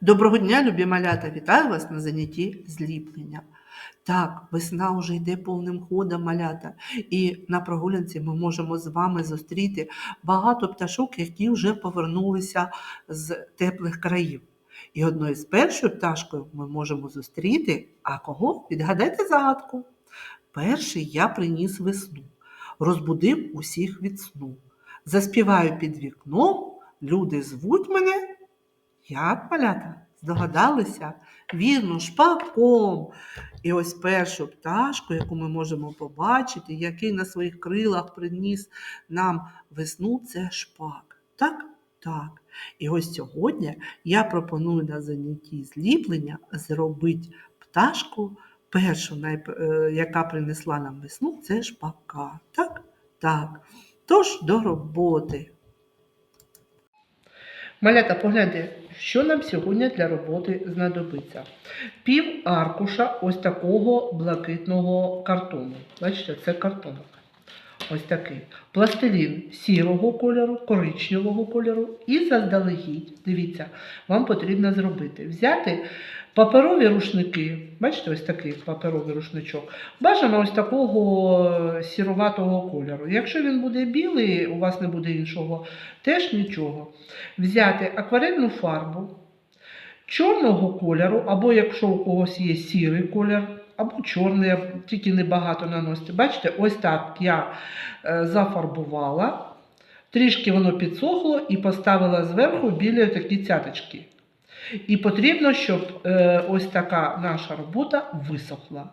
Доброго дня, любі малята! Вітаю вас на занятті зліплення. Так, весна вже йде повним ходом малята, і на прогулянці ми можемо з вами зустріти багато пташок, які вже повернулися з теплих країв. І одною з першою пташкою ми можемо зустріти, а кого? Відгадайте загадку. Перший я приніс весну, розбудив усіх від сну. Заспіваю під вікном, люди звуть мене як малята? Здогадалися? Вірно, шпаком. І ось першу пташку, яку ми можемо побачити, який на своїх крилах приніс нам весну, це шпак. Так? Так. І ось сьогодні я пропоную на занятті зліплення зробити пташку першу, е, яка принесла нам весну, це шпака. Так? Так. Тож до роботи. Малята, погляньте, що нам сьогодні для роботи знадобиться. Пів аркуша ось такого блакитного картону. Бачите, це картонок. Ось такий. Пластилін сірого кольору, коричневого кольору і заздалегідь. Дивіться, вам потрібно зробити. Взяти паперові рушники. Бачите, ось такий паперовий рушничок. Бажано ось такого сіруватого кольору. Якщо він буде білий, у вас не буде іншого, теж нічого взяти акварельну фарбу чорного кольору, або якщо у когось є сірий колір, або чорний, тільки небагато наносити. Бачите, ось так я е, зафарбувала, трішки воно підсохло і поставила зверху білі такі цяточки. І потрібно, щоб е, ось така наша робота висохла.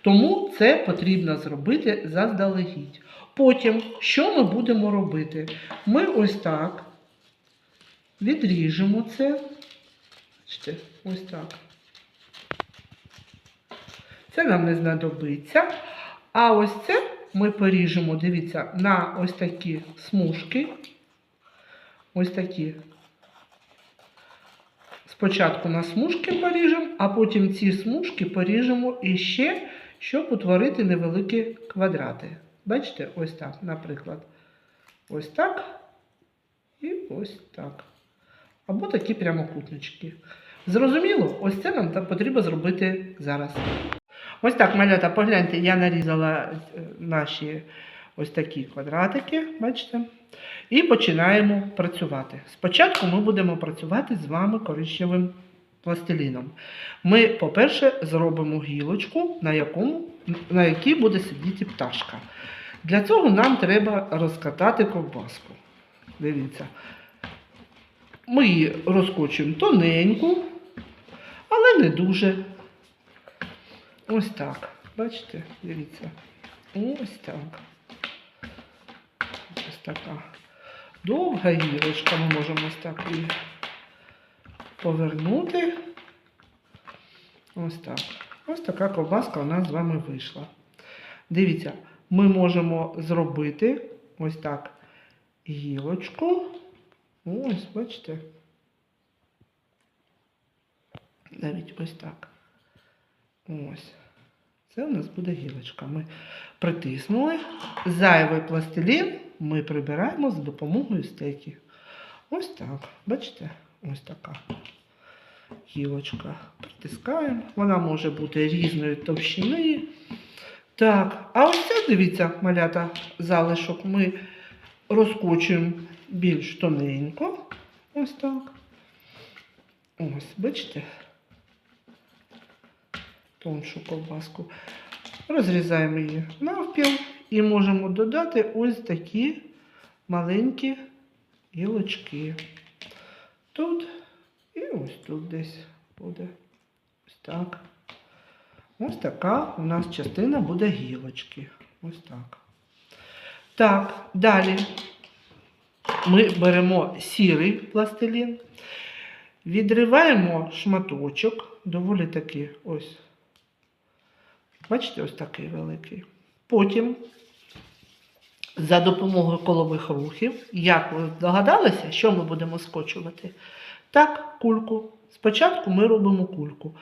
Тому це потрібно зробити заздалегідь. Потім, що ми будемо робити? Ми ось так відріжемо це. Бачите, ось так. Це нам не знадобиться. А ось це ми поріжемо, дивіться, на ось такі смужки. Ось такі. Спочатку на смужки поріжемо, а потім ці смужки поріжемо іще, щоб утворити невеликі квадрати. Бачите, ось так, наприклад. Ось так і ось так. Або такі прямокутнички. Зрозуміло, ось це нам потрібно зробити зараз. Ось так, малята, погляньте, я нарізала е, наші ось такі квадратики, бачите? І починаємо працювати. Спочатку ми будемо працювати з вами коричневим пластиліном. Ми, по-перше, зробимо гілочку, на, якому, на якій буде сидіти пташка. Для цього нам треба розкатати ковбаску. Дивіться. Ми її розкочуємо тоненьку, але не дуже. Ось так. Бачите? Дивіться. Ось так. Така. Довга гілочка, ми можемо ось так її повернути. Ось так. Ось така ковбаска у нас з вами вийшла. Дивіться, ми можемо зробити ось так гілочку. Ось, бачите. Навіть ось так. Ось. Це у нас буде гілочка. Ми притиснули. Зайвий пластилін ми прибираємо за допомогою стеки. Ось так. Бачите? Ось така гілочка. Притискаємо. Вона може бути різної товщини. Так, а ось це, дивіться, малята, залишок ми розкочуємо більш тоненько. Ось так. Ось, бачите? Тоншу ковбаску. Розрізаємо її навпіл і можемо додати ось такі маленькі гілочки. Тут і ось тут десь буде. Ось так. Ось така у нас частина буде гілочки. Ось так. Так, далі ми беремо сірий пластилін, відриваємо шматочок, доволі такий ось. Бачите, ось такий великий. Потім за допомогою колових рухів, як ви здогадалися, що ми будемо скочувати? Так, кульку. Спочатку ми робимо кульку.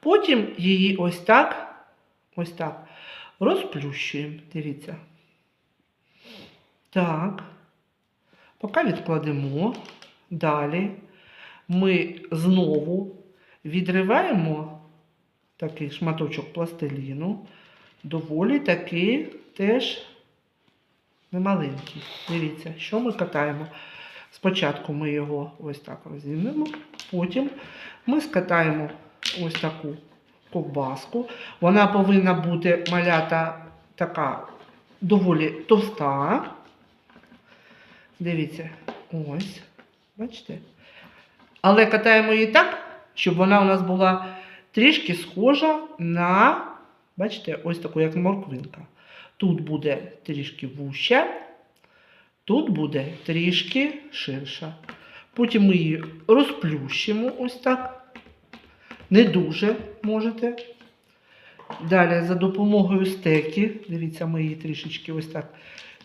Потім її ось так, ось так розплющуємо. Дивіться. Так. Поки відкладемо. Далі ми знову відриваємо такий шматочок пластиліну, доволі такий теж немаленький. Дивіться, що ми катаємо. Спочатку ми його ось так розімнемо, потім ми скатаємо ось таку ковбаску. Вона повинна бути малята така доволі товста. Дивіться, ось, бачите? Але катаємо її так, щоб вона у нас була трішки схожа на, бачите, ось таку, як морквинка. Тут буде трішки вуща, тут буде трішки ширша. Потім ми її розплющимо ось так. Не дуже можете. Далі за допомогою стеки, дивіться, ми її трішечки ось так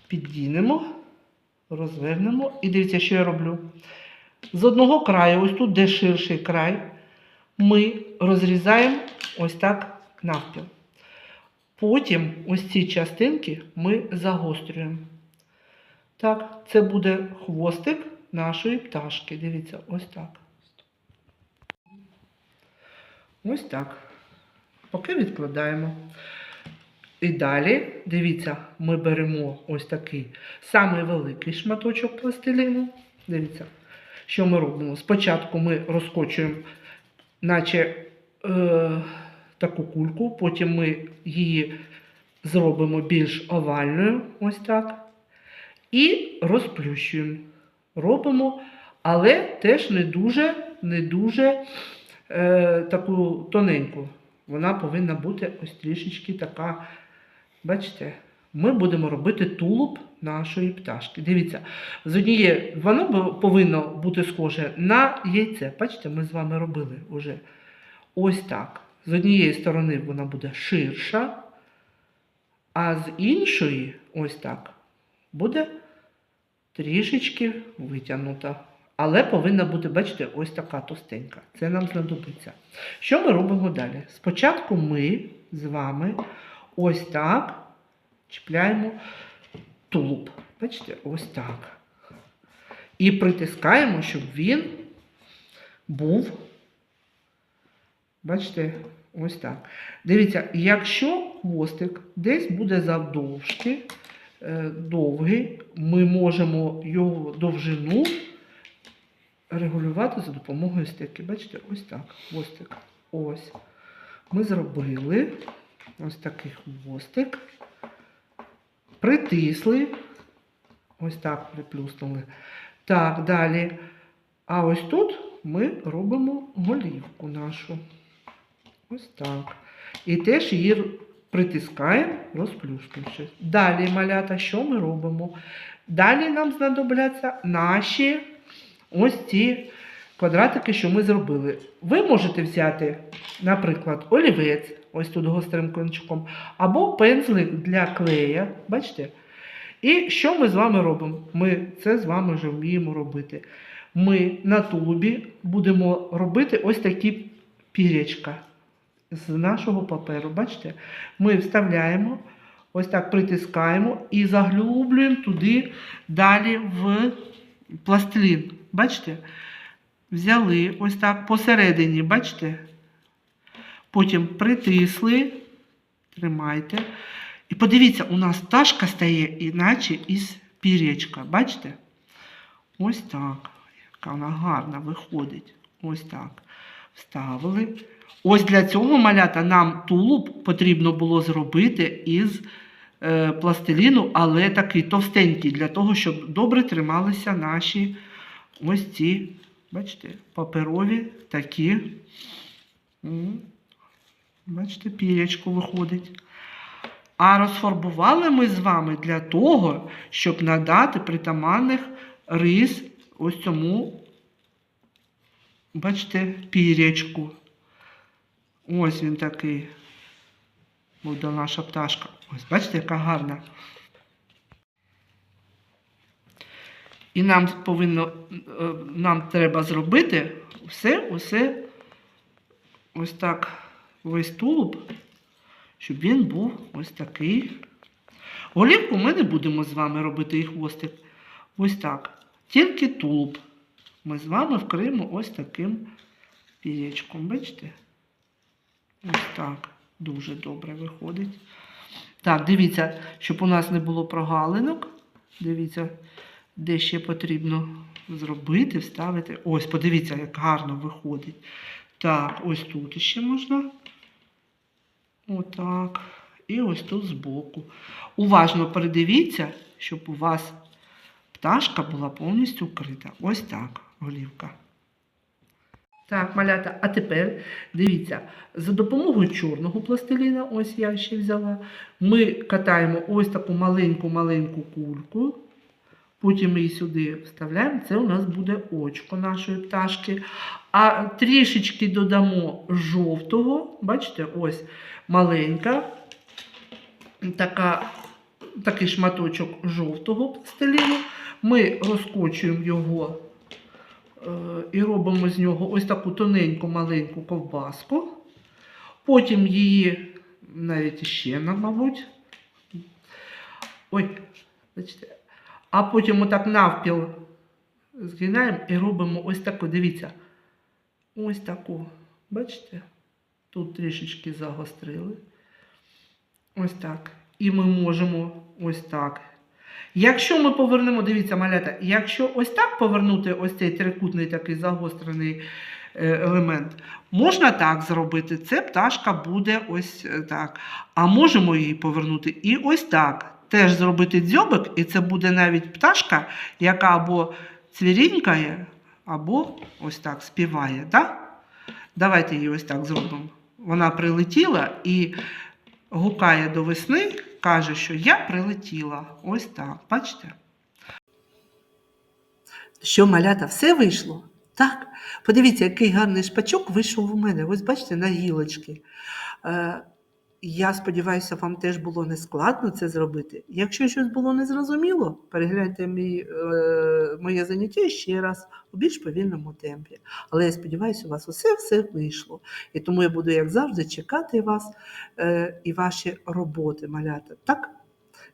піддінемо, розвернемо. І дивіться, що я роблю. З одного краю, ось тут, де ширший край, ми розрізаємо ось так навпіл. Потім ось ці частинки ми загострюємо. Так, це буде хвостик нашої пташки. Дивіться, ось так. Ось так. Поки відкладаємо. І далі, дивіться, ми беремо ось такий самий великий шматочок пластиліну. Дивіться, що ми робимо? Спочатку ми розкочуємо, наче е, таку кульку, потім ми її зробимо більш овальною, ось так. І розплющуємо. Робимо, але теж не дуже, не дуже е, таку тоненьку. Вона повинна бути ось трішечки така. Бачите, ми будемо робити тулуб нашої пташки. Дивіться, з однієї воно повинно бути схоже на яйце. Бачите, ми з вами робили вже ось так. З однієї сторони вона буде ширша, а з іншої, ось так, буде трішечки витягнута. Але повинна бути, бачите, ось така товстенька. Це нам знадобиться. Що ми робимо далі? Спочатку ми з вами ось так чіпляємо тулуб. Бачите, ось так. І притискаємо, щоб він був. Бачите, ось так. Дивіться, якщо хвостик десь буде завдовжки, е, довгий, ми можемо його довжину регулювати за допомогою стеки. Бачите, ось так. Хвостик. Ось. Ми зробили ось такий хвостик. Притисли. Ось так приплюснули. Так, далі. А ось тут ми робимо голівку нашу. Ось так. І теж її притискаємо, розплющуючи. Далі, малята, що ми робимо? Далі нам знадобляться наші ось ці квадратики, що ми зробили. Ви можете взяти, наприклад, олівець, ось тут гострим кончиком, або пензлик для клея. Бачите? І що ми з вами робимо? Ми це з вами вже вміємо робити. Ми на тулубі будемо робити ось такі пірячка з нашого паперу. Бачите? Ми вставляємо, ось так притискаємо і заглублюємо туди далі в пластилін. Бачите? Взяли ось так посередині, бачите? Потім притисли, тримайте. І подивіться, у нас пташка стає, іначе із пір'ячка. Бачите? Ось так. Яка вона гарна виходить. Ось так. Вставили. Ось для цього малята нам тулуб потрібно було зробити із е, пластиліну, але такий товстенький, для того, щоб добре трималися наші ось ці, бачите, паперові такі. Бачите, пірячко виходить. А розфарбували ми з вами для того, щоб надати притаманних рис ось цьому, бачите, пірячку. Ось він такий. Буде наша пташка. Ось, бачите, яка гарна. І нам повинно, е, нам треба зробити все, усе ось так, весь тулуб, щоб він був ось такий. Голівку ми не будемо з вами робити і хвостик. Ось так. Тільки тулуб. Ми з вами вкриємо ось таким пірічком. Бачите? Ось так. Дуже добре виходить. Так, дивіться, щоб у нас не було прогалинок. Дивіться, де ще потрібно зробити, вставити. Ось, подивіться, як гарно виходить. Так, ось тут ще можна. Отак. І ось тут збоку. Уважно передивіться, щоб у вас пташка була повністю вкрита. Ось так, голівка. Так, малята, а тепер дивіться, за допомогою чорного пластиліна, ось я ще взяла, ми катаємо ось таку маленьку-маленьку кульку. Потім її сюди вставляємо. Це у нас буде очко нашої пташки. А трішечки додамо жовтого. Бачите, ось маленька, така, такий шматочок жовтого пластиліну. Ми розкочуємо його і робимо з нього ось таку тоненьку маленьку ковбаску. Потім її навіть ще, мабуть. Ой, бачите. А потім отак навпіл згинаємо і робимо ось таку, дивіться. Ось таку. Бачите? Тут трішечки загострили. Ось так. І ми можемо ось так. Якщо ми повернемо, дивіться, малята, якщо ось так повернути ось цей трикутний такий загострений е, елемент, можна так зробити. Це пташка буде ось е, так. А можемо її повернути і ось так. Теж зробити дзьобик, і це буде навіть пташка, яка або цвірінькає, або ось так співає. Да? Давайте її ось так зробимо. Вона прилетіла і гукає до весни, каже, що я прилетіла. Ось так. Бачите? Що, малята, все вийшло? Так. Подивіться, який гарний шпачок вийшов у мене. Ось бачите, на гілочки. Я сподіваюся, вам теж було не складно це зробити. Якщо щось було незрозуміло, перегляньте мій, е, моє заняття ще раз у більш повільному темпі. Але я сподіваюся, у вас усе все вийшло. І тому я буду, як завжди, чекати вас е, і ваші роботи, малята. Так?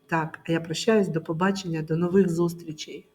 Так, а я прощаюсь, до побачення, до нових зустрічей.